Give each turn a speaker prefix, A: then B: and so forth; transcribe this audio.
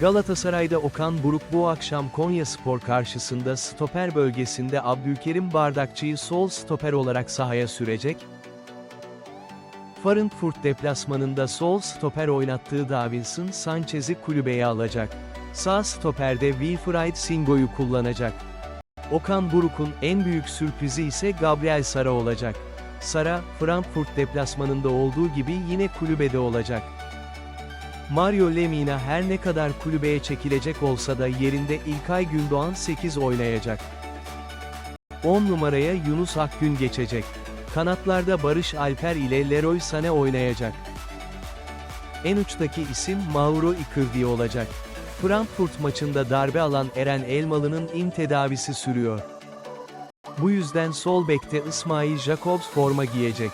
A: Galatasaray'da Okan Buruk bu akşam Konyaspor karşısında stoper bölgesinde Abdülkerim Bardakçı'yı sol stoper olarak sahaya sürecek. Frankfurt deplasmanında sol stoper oynattığı Davinson Sanchez'i kulübeye alacak. Sağ stoperde Wilfried Singo'yu kullanacak. Okan Buruk'un en büyük sürprizi ise Gabriel Sara olacak. Sara, Frankfurt deplasmanında olduğu gibi yine kulübede olacak. Mario Lemina her ne kadar kulübeye çekilecek olsa da yerinde İlkay Gündoğan 8 oynayacak. 10 numaraya Yunus Akgün geçecek. Kanatlarda Barış Alper ile Leroy Sané oynayacak. En uçtaki isim Mauro Icardi olacak. Frankfurt maçında darbe alan Eren Elmalı'nın in tedavisi sürüyor. Bu yüzden sol bekte İsmail Jacobs forma giyecek.